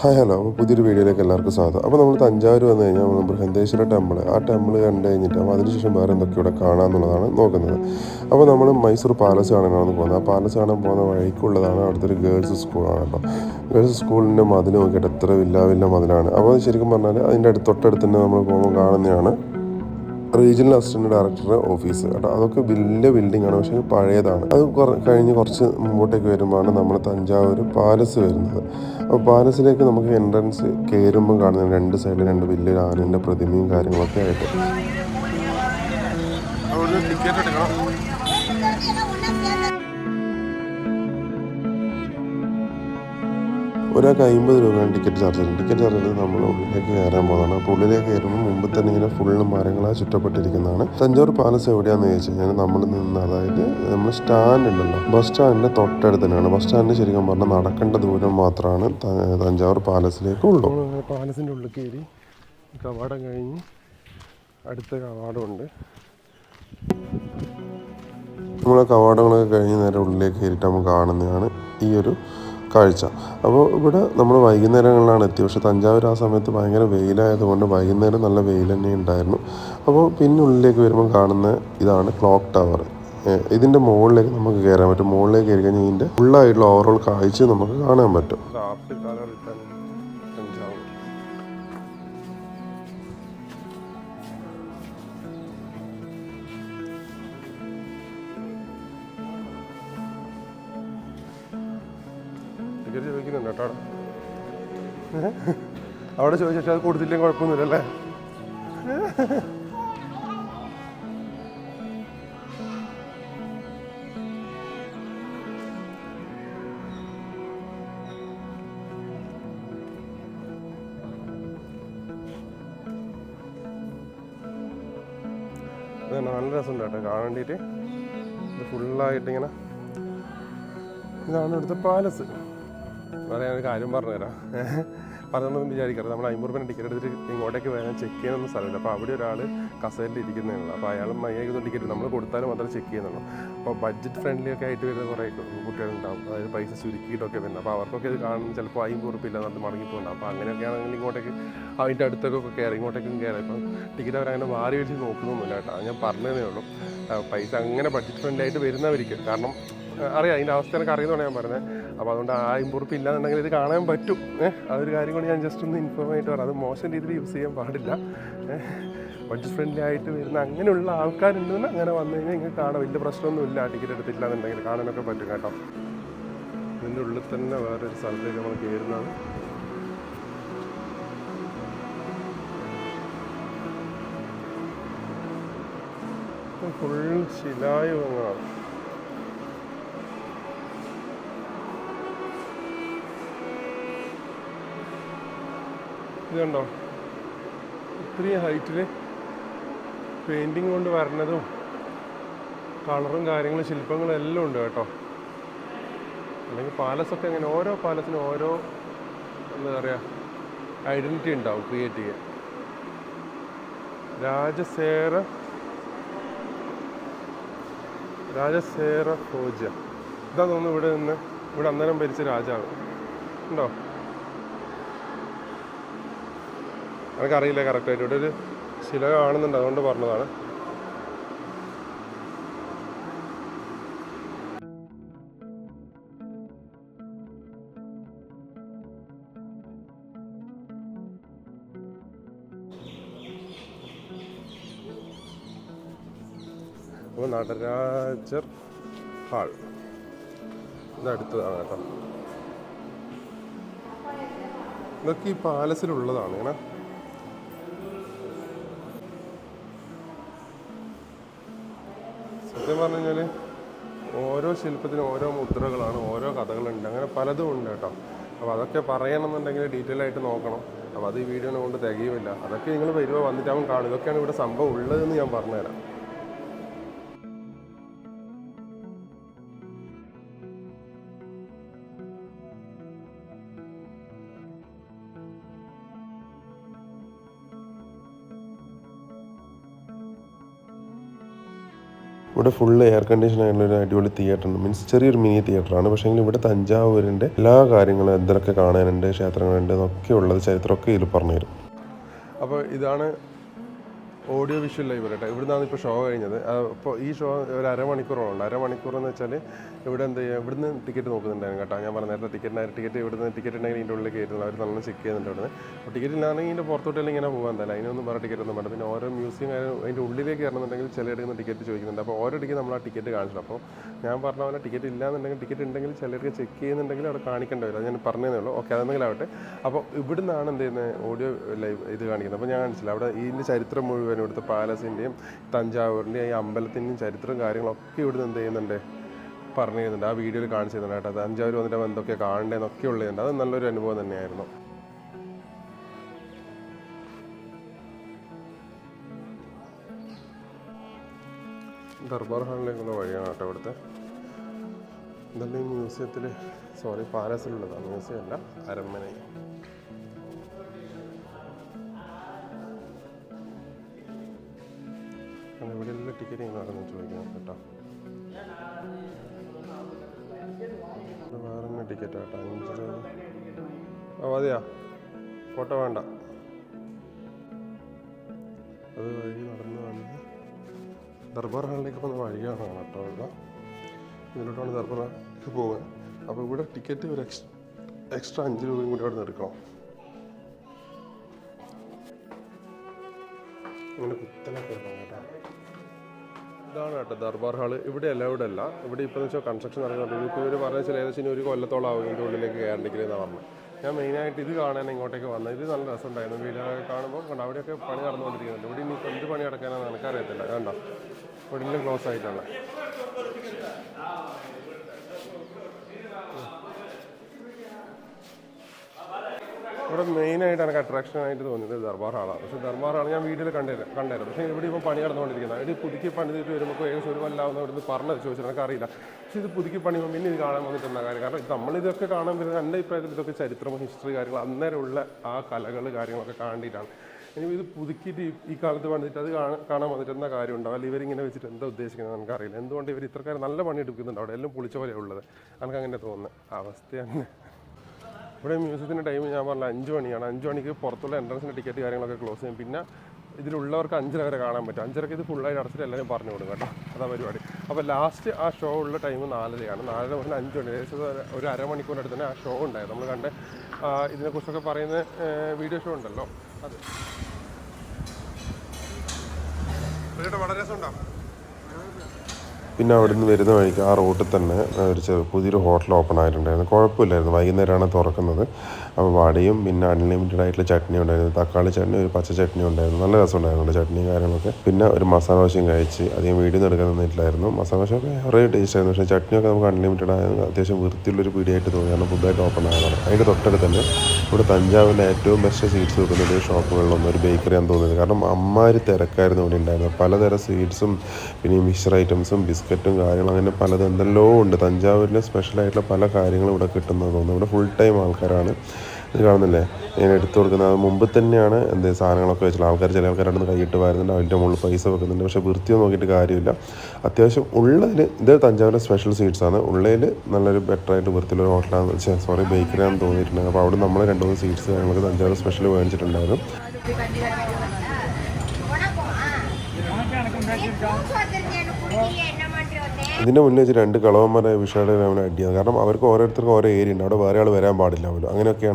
Hi hello. അപ്പോൾ പുതിയൊരു വീഡിയോയിലേക്ക് എല്ലാവർക്കും സ്വാഗതം. അപ്പോൾ നമ്മൾ തഞ്ചാവൂർ വന്നു കഴിഞ്ഞാൽ നമ്മൾ ബൃഹന്തേശ്വര ടെമ്പിൾ ആ ടെമ്പിൾ കണ്ടു കഴിഞ്ഞിട്ട് അപ്പോൾ അതിനുശേഷം വേറെ എന്തൊക്കെ ഇവിടെ കാണാമെന്നുള്ളതാണ് നോക്കുന്നത്. അപ്പോൾ നമ്മൾ മൈസൂർ പാലസ് കാണാനാണ് പോകുന്നത്. ആ പാലസ് കാണാൻ പോകുന്ന വഴിക്കുള്ളതാണ് അവിടുത്തെ ഒരു ഗേൾസ് സ്കൂളാണ് കേട്ടോ. ഗേൾസ് സ്കൂളിന്റെ മതിൽ നോക്കിയിട്ട് എത്ര വില്ല വില്ല മതിലാണ്. അപ്പോൾ ശരിക്കും പറഞ്ഞാൽ അതിന്റെ അടുത്ത് തൊട്ടടുത്ത് തന്നെ നമ്മൾ പോകുമ്പോൾ കാണുന്നതാണ് റീജിയണൽ അസിസ്റ്റന്റ് ഡയറക്ടറുടെ ഓഫീസ്. കേട്ടോ അതൊക്കെ വലിയ ബിൽഡിംഗ് ആണ് പക്ഷേ പഴയതാണ്. അത് കഴിഞ്ഞ് കുറച്ച് മുമ്പോട്ടേക്ക് വരുമ്പോഴാണ് നമ്മൾ തഞ്ചാവൂർ പാലസ് വരുന്നത്. അപ്പോൾ പാലസിലേക്ക് നമുക്ക് എൻട്രൻസ് കയറുമ്പോൾ കാണുന്ന രണ്ട് സൈഡിൽ രണ്ട് വലിയ ആനന്റെ പ്രതിമയും കാര്യങ്ങളൊക്കെ ആയിട്ട്. ടിക്കറ്റ് എടുക്കണം. ഒരാൾക്ക് അമ്പത് രൂപയാണ് ടിക്കറ്റ് ചാർജ് ചെയ്യുന്നത് ടിക്കറ്റ് ചാർജ് ചെയ്ത് നമ്മൾ ഉള്ളിലേക്ക് കയറാൻ പോകുന്നതാണ് അപ്പോൾ ഉള്ളിലേക്ക് കയറുമ്പോൾ മുമ്പ് തന്നെ ഇങ്ങനെ ഫുള്ള് മരങ്ങളാൽ ചുറ്റപ്പെട്ടിരിക്കുന്നതാണ്. തഞ്ചാവൂർ പാലസ് എവിടെയാണെന്ന് ചോദിച്ചു കഴിഞ്ഞാൽ നമ്മൾ നിന്ന് അതായത് നമ്മൾ സ്റ്റാൻഡ് ഉണ്ടല്ലോ. ബസ് സ്റ്റാൻഡിന്റെ തൊട്ടടുത്ത് തന്നെയാണ്. ബസ് സ്റ്റാൻഡിന് ശരിക്കും പറഞ്ഞാൽ നടക്കേണ്ട ദൂരം മാത്രമാണ് തഞ്ചാവൂർ പാലസിലേക്ക് ഉള്ളൂ. പാലസിന്റെ ഉള്ളിൽ കയറി കവാടം കഴിഞ്ഞ് അടുത്ത കവാടമുണ്ട്. നമ്മളെ കവാടങ്ങളൊക്കെ കഴിഞ്ഞ് നേരെ ഉള്ളിലേക്ക് കയറിയിട്ട് നമ്മൾ കാണുന്നതാണ് ഈ ഒരു കാഴ്ച. അപ്പോൾ ഇവിടെ നമ്മൾ വൈകുന്നേരങ്ങളിലാണ് എത്തിയത്. പക്ഷേ തഞ്ചാവൂർ ആ സമയത്ത് ഭയങ്കര വെയിലായതുകൊണ്ട് വൈകുന്നേരം നല്ല വെയിൽ തന്നെ ഉണ്ടായിരുന്നു. അപ്പോൾ പിന്നെ ഉള്ളിലേക്ക് വരുമ്പോൾ കാണുന്ന ഇതാണ് ക്ലോക്ക് ടവർ. ഇതിന്റെ മുകളിലേക്ക് നമുക്ക് കയറാൻ പറ്റും. മുകളിലേക്ക് കയറി കഴിഞ്ഞാൽ ഇതിന്റെ ഫുള്ളായിട്ടുള്ള ഓവറോൾ കാഴ്ച നമുക്ക് കാണാൻ പറ്റും. ടിക്കറ്റ് ചോദിക്കുന്നുണ്ട് കേട്ടോ. അവിടെ. ചോദിച്ചാൽ അത് കൊടുത്തില്ലെങ്കിൽ കുഴപ്പമൊന്നുമില്ലല്ലേ? നല്ല രസമുണ്ട് കേട്ടോ. കാണാൻ ഇത് ഫുള്ളായിട്ട് ഇങ്ങനെ ഇതാണ് ഇവിടുത്തെ പാലസ് വേറെ ഞാനൊരു കാര്യം പറഞ്ഞുതരാം. പറഞ്ഞൊന്നും വിചാരിക്കരുത്. നമ്മൾ അമ്പത് രൂപ ടിക്കറ്റ് എടുത്തിട്ട് ഇങ്ങോട്ടേക്ക് വരാൻ ചെക്ക് ചെയ്യാനൊന്നും സ്ഥലമില്ല. അപ്പോൾ അവിടെ ഒരാൾ കസേരയിൽ ഇരിക്കുന്നതാണ് അപ്പോൾ അയാൾ മയ്യാക്കുന്ന ടിക്കറ്റ് നമ്മൾ കൊടുത്താലും മാത്രമേ ചെക്ക് ചെയ്യുന്നുള്ളൂ. അപ്പോൾ ബഡ്ജറ്റ് ഫ്രണ്ട്ലി ഒക്കെ ആയിട്ട് വരുന്ന കുറേ കുട്ടികളുണ്ടാവും. അതായത് പൈസ ചുരുക്കിയിട്ടൊക്കെ വരുന്നത്. അപ്പോൾ അവർക്കൊക്കെ ഇത് കാണുമ്പോൾ ചിലപ്പോൾ അമ്പത് ഉറുപ്പ് ഇല്ല എന്നിട്ട് മടങ്ങിപ്പോകുന്നുണ്ട്. അപ്പോൾ അങ്ങനെയൊക്കെ ആണെങ്കിൽ ഇങ്ങോട്ടേക്ക് അതിന്റെ അടുത്തൊക്കെ കയറി ഇങ്ങോട്ടേക്കും കയറി. ഇപ്പം ടിക്കറ്റ് അവരങ്ങനെ മാറി വെച്ച് നോക്കുന്നൊന്നുമില്ല കേട്ടോ. ഞാൻ പറഞ്ഞതേ ഉള്ളൂ. പൈസ അങ്ങനെ ബഡ്ജറ്റ് ഫ്രണ്ട്ലി ആയിട്ട് വരുന്നവർക്ക് കാരണം അറിയാം അതിന്റെ അവസ്ഥ എനിക്ക് അറിയുന്നതാണ് ഞാൻ പറഞ്ഞത് അപ്പോൾ അതുകൊണ്ട് ആ അമ്പുറപ്പ് ഇല്ലാന്നുണ്ടെങ്കിൽ ഇത് കാണാൻ പറ്റും. ഏഹ് അതൊരു കാര്യം കൂടി ഞാൻ ജസ്റ്റ് ഒന്ന് ഇൻഫോം ആയിട്ട് പറയാം. അത് മോശം രീതിയിൽ യൂസ് ചെയ്യാൻ പാടില്ല. ബഡ്ജറ്റ് ഫ്രണ്ട്ലി ആയിട്ട് വരുന്ന അങ്ങനെയുള്ള ആൾക്കാരുണ്ടെന്ന് അങ്ങനെ വന്നു കഴിഞ്ഞാൽ ഇങ്ങനെ കാണാം. വലിയ പ്രശ്നമൊന്നുമില്ല ടിക്കറ്റ് എടുത്തില്ല എന്നുണ്ടെങ്കിൽ കാണാനൊക്കെ പറ്റും കേട്ടോ. ഇതിന്റെ ഉള്ളിൽ തന്നെ വേറൊരു സ്ഥലത്തേക്ക് നമ്മൾ കയറുന്നതാണ് ഫുൾ ശിലായുഗങ്ങളാണ്. ഇത് കണ്ടോ ഇത്രയും ഹൈറ്റിൽ പെയിന്റിങ് കൊണ്ട് വരണതും കളറും കാര്യങ്ങളും ശില്പങ്ങളും എല്ലാം ഉണ്ട് കേട്ടോ. അല്ലെങ്കിൽ പാലസൊക്കെ അങ്ങനെ ഓരോ പാലസിനും ഓരോ എന്താ പറയുക ഐഡന്റിറ്റി ഉണ്ടാവും ക്രിയേറ്റ് ചെയ്യാൻ. രാജസേര രാജസേര ഫോജ ഇതാ തോന്നുന്നു ഇവിടെ നിന്ന് ഇവിടെ അന്നേരം ഭരിച്ച രാജാവ്. ഉണ്ടോ? എനിക്കറിയില്ല കറക്റ്റായിട്ട് ഇവിടെ ഒരു ശില കാണുന്നുണ്ട് അതുകൊണ്ട് പറഞ്ഞതാണ്. അപ്പോൾ നടരാജർ ഹാൾ. ഇതടുത്തതാണ് കേട്ടോ. ഇതൊക്കെ ഈ പാലസിലുള്ളതാണ് ഇങ്ങനെ സത്യം പറഞ്ഞു കഴിഞ്ഞാൽ ഓരോ ശില്പത്തിനും ഓരോ മുദ്രകളാണ് ഓരോ കഥകളുണ്ട്. അങ്ങനെ പലതും ഉണ്ട് കേട്ടോ. അപ്പോൾ അതൊക്കെ പറയണമെന്നുണ്ടെങ്കിൽ ഡീറ്റെയിൽ ആയിട്ട് നോക്കണം. അപ്പോൾ അത് ഈ വീഡിയോനെ കൊണ്ട് തികയുമില്ല. അതൊക്കെ നിങ്ങൾ വരുമ്പോൾ വന്നിട്ടാവും കാണും. ഇതൊക്കെയാണ് ഇവിടെ സംഭവം ഉള്ളതെന്ന് ഞാൻ പറഞ്ഞുതരാം. ഇവിടെ ഫുള്ള് എയർ കണ്ടീഷൻ ആയിട്ടുള്ള ഒരു അടിപൊളി തിയേറ്റർ ഉണ്ട്. മീൻസ് ചെറിയൊരു മിനി തിയേറ്ററാണ് പക്ഷേ ഇവിടെ തഞ്ചാവൂരിന്റെ എല്ലാ കാര്യങ്ങളും എന്തൊക്കെ കാണാനുണ്ട് ക്ഷേത്രങ്ങളുണ്ട് എന്നൊക്കെ ഉള്ളത് ചരിത്രമൊക്കെ ഇതിൽ പറഞ്ഞു തരും. അപ്പോൾ ഇതാണ് ഓഡിയോ വിഷ്വൽ ലൈബ്രറി ഇവിടെ നിന്നാണ് ഇപ്പോൾ ഷോ കഴിഞ്ഞത്. അപ്പോൾ ഈ ഷോ ഒരു അരമണിക്കൂറോളം അരമണിക്കൂർ എന്ന് വെച്ചാൽ ഇവിടെ എന്ത് ചെയ്യുക ഇവിടുന്ന് ടിക്കറ്റ് നോക്കുന്നുണ്ടായിരുന്നു കേട്ടോ. ഞാൻ പറഞ്ഞ നേരത്തെ ടിക്കറ്റ് ടിക്കറ്റ് ഇവിടുന്ന് ടിക്കറ്റ് ഉണ്ടെങ്കിൽ ഇതിന്റെ ഉള്ളിൽ കയറ്റുന്നത്. അവർ നല്ല ചെക്ക് ചെയ്യുന്നുണ്ട് ഇവിടുന്ന്. അപ്പോൾ ടിക്കറ്റ് ഇല്ലാണെങ്കിൽ ഇതിന്റെ പുറത്തോട്ടെല്ലാം ഇങ്ങനെ പോകാൻ എന്തായാലും. അതിനൊന്നും വേറെ ടിക്കറ്റ് ഒന്നും വേണ്ട. പിന്നെ ഓരോ മ്യൂസിയം അതിന്റെ ഉള്ളിലേക്ക് കയറണമെന്നുണ്ടെങ്കിൽ ചില നിന്ന് ടിക്കറ്റ് ചോദിക്കുന്നുണ്ട്. അപ്പോൾ ഓരോ ടിക്കറ്റ് നമ്മൾ ആ ടിക്കറ്റ് കാണിച്ചിട്ടുണ്ട്. അപ്പോൾ ഞാൻ പറഞ്ഞ പോലെ ടിക്കറ്റ് ഇല്ലാന്നുണ്ടെങ്കിൽ ടിക്കറ്റ് ഉണ്ടെങ്കിൽ ചിലർക്ക് ചെക്ക് ചെയ്യുന്നുണ്ടെങ്കിൽ അവിടെ കാണിക്കേണ്ടി വരും. അത് ഞാൻ പറഞ്ഞതേ ഉള്ളൂ. ഓക്കെ അതെന്തെങ്കിലും ആവട്ടെ. അപ്പോൾ ഇവിടുന്നാണ് എന്ത് ചെയ്യുന്നത്? ഓഡിയോ ലൈവ് ഇത് കാണിക്കുന്നത്. അപ്പോൾ ഞാൻ കാണിച്ചില്ല. അവിടെ ഇതിന്റെ ചരിത്രം മുഴുവൻ ഇവിടുത്തെ പാലസിന്റെയും തഞ്ചാവൂരിന്റെയും ഈ അമ്പലത്തിന്റെയും ചരിത്രവും കാര്യങ്ങളൊക്കെ ഇവിടുന്ന് എന്ത് ചെയ്യുന്നുണ്ട്? പറഞ്ഞു തരുന്നുണ്ട്. ആ വീഡിയോയിൽ കാണിച്ചു തരുന്നുണ്ട് കേട്ടോ. തഞ്ചാവൂർ വന്നിട്ട് എന്തൊക്കെ കാണേണ്ടതെന്നൊക്കെ ഉള്ളതുണ്ട് അത് നല്ലൊരു അനുഭവം തന്നെയായിരുന്നു. ദർബാർ ഹാളിലേക്കുള്ള വഴിയാണ് കേട്ടോ ഇവിടുത്തെ. ഇതെല്ലാം ഈ മ്യൂസിയത്തിൽ സോറി പാലസിലുള്ളതാണ് മ്യൂസിയം അല്ല അരമന ഇവിടെയുള്ള ടിക്കറ്റ് എങ്ങനെയാണെന്ന് ചോദിക്കാം കേട്ടോ. വേറെ ടിക്കറ്റ് കേട്ടോ അഞ്ച് രൂപ. ആ ഫോട്ടോ വേണ്ട. അത് വഴി നടന്നു വന്ന് ദർബാർ ഹാളിലേക്ക് പോകുന്ന വഴിയാണ് കേട്ടോ ഇവിടെ. ഇതിലോട്ടാണ് ദർബാറിലേക്ക് പോകുക അപ്പോൾ ഇവിടെ ടിക്കറ്റ് ഒരു എക്സ് എക്സ്ട്രാ അഞ്ച് രൂപയും കൂടി അവിടെ നിന്ന് എടുക്കണം അങ്ങനെ കുത്തലൊക്കെ കേട്ടോ. ഇതാണ് കേട്ടോ ദർബാർ ഹാൾ. ഇവിടെ അല്ല ഇവിടെ അല്ല. ഇവിടെ ഇപ്പോൾ വെച്ചാൽ കൺസ്ട്രക്ഷൻ നടക്കുന്നുണ്ട് ഇപ്പോൾ ഇവർ പറഞ്ഞ വെച്ചാൽ ഏകദേശം ഒരു കൊല്ലത്തോളം ഇതിന്റെ ഉള്ളിലേക്ക് കയറണ്ടെങ്കിൽ എന്നാണ് പറഞ്ഞത്. ഞാൻ മെയിനായിട്ട് ഇത് കാണാൻ ഇങ്ങോട്ടേക്ക് വന്നത്. ഇത് നല്ല രസമുണ്ടായിരുന്നു. വീഡിയോയൊക്കെ കാണുമ്പോൾ കണ്ടോ അവിടെയൊക്കെ പണി നടന്നുകൊണ്ടിരിക്കുന്നുണ്ട്. ഇവിടെ ഇനി എന്ത് പണി നടക്കാനാണെന്ന് എനിക്കറിയത്തില്ല. കണ്ടോ? ഇവിടെ ക്ലോസ് ആയിട്ടാണ്. ഇവിടെ മെയിനായിട്ട് എനിക്ക് അട്രാക്ഷൻ ആയിട്ട് തോന്നിയത് ദർബാർ ഹാളാണ്. പക്ഷേ ദർബാർ ഹാൾ ഞാൻ വീട്ടിൽ കണ്ടില്ല കണ്ടായിരുന്നു. പക്ഷേ ഇവിടെ ഇപ്പോൾ പണി നടന്നുകൊണ്ടിരിക്കുന്നത്. ഇത് പുതുക്കി പണിതിട്ട് വരുമ്പോൾ ഏകദേശം ഒരു കൊല്ലാവുന്ന ഇവിടുന്ന് പറഞ്ഞത് ചോദിച്ചാൽ എനിക്ക് അറിയില്ല പക്ഷേ ഇത് പുതുക്കി പണിയുമ്പോൾ പിന്നെ ഇത് കാണാൻ വന്നിട്ടുള്ള കാര്യം. കാരണം നമ്മളിതൊക്കെ കാണാൻ വരുന്നത് എന്റെ അഭിപ്രായത്തിൽ ഇതൊക്കെ ചരിത്രം ഹിസ്റ്ററി കാര്യങ്ങൾ അന്നേരമുള്ള ആ കലകൾ കാര്യങ്ങളൊക്കെ കാണിയിട്ടാണ് ഇനി ഇത് പുതുക്കിയിട്ട് ഈ- കാലത്ത് വന്നിട്ട് അത് കാണാൻ വന്നിട്ട് എന്താ കാര്യം ഉണ്ടാവും അല്ലെങ്കിൽ ഇവരിങ്ങനെ വെച്ചിട്ട് എന്താ ഉദ്ദേശിക്കുന്നത് നമുക്കറിയില്ല എന്തുകൊണ്ട് ഇവർ ഇത്രക്കാർ നല്ല പണി എടുക്കുന്നുണ്ട് അവിടെ? എല്ലാം പൊളിച്ച പോലെ ഉള്ളത്. എനിക്ക് അങ്ങനെ തോന്നുന്നത് അവസ്ഥയാണ് ഇവിടെ മ്യൂസിയത്തിന്റെ ടൈം ഞാൻ പറഞ്ഞ അഞ്ച് മണിയാണ്. അഞ്ച് മണിക്ക് പുറത്തുള്ള എൻട്രൻസിന്റെ ടിക്കറ്റ് കാര്യങ്ങളൊക്കെ ക്ലോസ് ചെയ്യും. പിന്നെ ഇതിലുള്ളവർക്ക് അഞ്ചര വരെ കാണാൻ പറ്റും. അഞ്ചരക്ക് ഇത് ഫുള്ളായിട്ട് അടച്ചിട്ട് എല്ലാവരും പറഞ്ഞു കൊടുക്കും കേട്ടോ. അതാ പരിപാടി. അപ്പോൾ ലാസ്റ്റ് ആ ഷോ ഉള്ള ടൈം നാലരയാണ്. നാലര മുതൽ അഞ്ച് മണി ഏകദേശം ഒരു- അരമണിക്കൂറിനടുത്ത് തന്നെ ആ ഷോ ഉണ്ടായത് നമ്മൾ കണ്ട് ഇതിനെക്കുറിച്ചൊക്കെ പറയുന്ന വീഡിയോ ഷോ ഉണ്ടല്ലോ. അത്. വളരെ രസമുണ്ടാവും പിന്നെ അവിടെ നിന്ന് വരുന്ന വഴിക്ക് ആ റോട്ടിൽ തന്നെ ഒരു ചെറു പുതിയൊരു ഹോട്ടൽ ഓപ്പൺ ആയിട്ടുണ്ടായിരുന്നു. കുഴപ്പമില്ലായിരുന്നു. വൈകുന്നേരമാണ് തുറക്കുന്നത്. അപ്പോൾ വടയും പിന്നെ അൺലിമിറ്റഡ് ആയിട്ടുള്ള ചട്നി ഉണ്ടായിരുന്നു. തക്കാളി ചട്നി ഒരു പച്ച ചട്നി ഉണ്ടായിരുന്നു. നല്ല രസമുണ്ടായിരുന്നു ചട്നിയും കാര്യങ്ങളൊക്കെ. പിന്നെ ഒരു മസാല ദോശയും കഴിച്ച് അധികം വീഡിയോ നിന്ന് എടുക്കാൻ നിന്നിട്ടില്ലായിരുന്നു. മസാല ദോശയൊക്കെ ഒരേ ടേസ്റ്റ് ആയിരുന്നു. പക്ഷേ ചട്നിയൊക്കെ നമുക്ക് അൺലിമിറ്റഡ് ആയിരുന്നു അത്യാവശ്യം വൃത്തിയുള്ളൊരു പീടിയായിട്ട് തോന്നി കാരണം പുതുതായിട്ട് ഓപ്പൺ ആയതാണ്. അതിന്റെ തൊട്ടടുത്ത് തന്നെ ഇവിടെ തഞ്ചാവൂരിലെ ഏറ്റവും ബെസ്റ്റ് സ്വീറ്റ്സ് വെക്കുന്ന ഒരു ഷോപ്പുകളിലൊന്നും ഒരു ബേക്കറി ആണെന്ന് തോന്നുന്നത് കാരണം അമ്മാര് തിരക്കായിരുന്നു ഇവിടെ ഉണ്ടായിരുന്നത്. പലതരം സ്വീറ്റ്സും പിന്നെ മിക്സർ ഐറ്റംസും ബിസ്ക്കറ്റും കാര്യങ്ങളും അങ്ങനെ പലതും എന്തെല്ലോ ഉണ്ട്. തഞ്ചാവൂരിലെ സ്പെഷ്യലായിട്ടുള്ള പല കാര്യങ്ങളും ഇവിടെ കിട്ടുന്നത് തോന്നുന്നു. ഇവിടെ ഫുൾ ടൈം ആൾക്കാരാണ്. ഇത് കാണുന്നില്ലേ? ഞാൻ എടുത്തു കൊടുക്കുന്നത്. അത് മുമ്പ് തന്നെയാണ് എന്ത് സാധനങ്ങളൊക്കെ വെച്ചിട്ടുള്ളത് ആൾക്കാർ ചില ആൾക്കാർ അവിടെ നിന്ന് കൈയിട്ട് വരുന്നുണ്ട്. അതിന്റെ മുകളിൽ പൈസ വെക്കുന്നുണ്ട്. പക്ഷേ വൃത്തിയൊന്നും നോക്കിയിട്ട് കാര്യമില്ല. അത്യാവശ്യം ഉള്ളതിൽ ഇത് തഞ്ചാവൂരിലെ സ്പെഷ്യൽ സീറ്റ്സ് ആണ്. ഉള്ളതിൽ നല്ലൊരു ആയിട്ട് വൃത്തിയുള്ള ഹോട്ടലാണെന്ന് വെച്ചാൽ സോറി ബേക്കറിയാണെന്ന് തോന്നിയിട്ടുണ്ട്. അപ്പോൾ അവിടെ നമ്മൾ രണ്ട് മൂന്ന് സ്വീറ്റ്സ് കാര്യങ്ങളൊക്കെ തഞ്ചാവൂർ സ്പെഷ്യൽ മേടിച്ചിട്ടുണ്ടായിരുന്നു. ഇതിന്റെ മുന്നേ വെച്ച് രണ്ട് കളവന്മാരെ വിഷയുടെ അവനെ അടിയാണ് കാരണം അവർക്ക് ഓരോരുത്തർക്കും ഓരോ ഏരിയ ഉണ്ട്. അവിടെ വേറെ ആൾ വരാൻ പാടില്ല പോലും. അങ്ങനെയൊക്കെയാണ്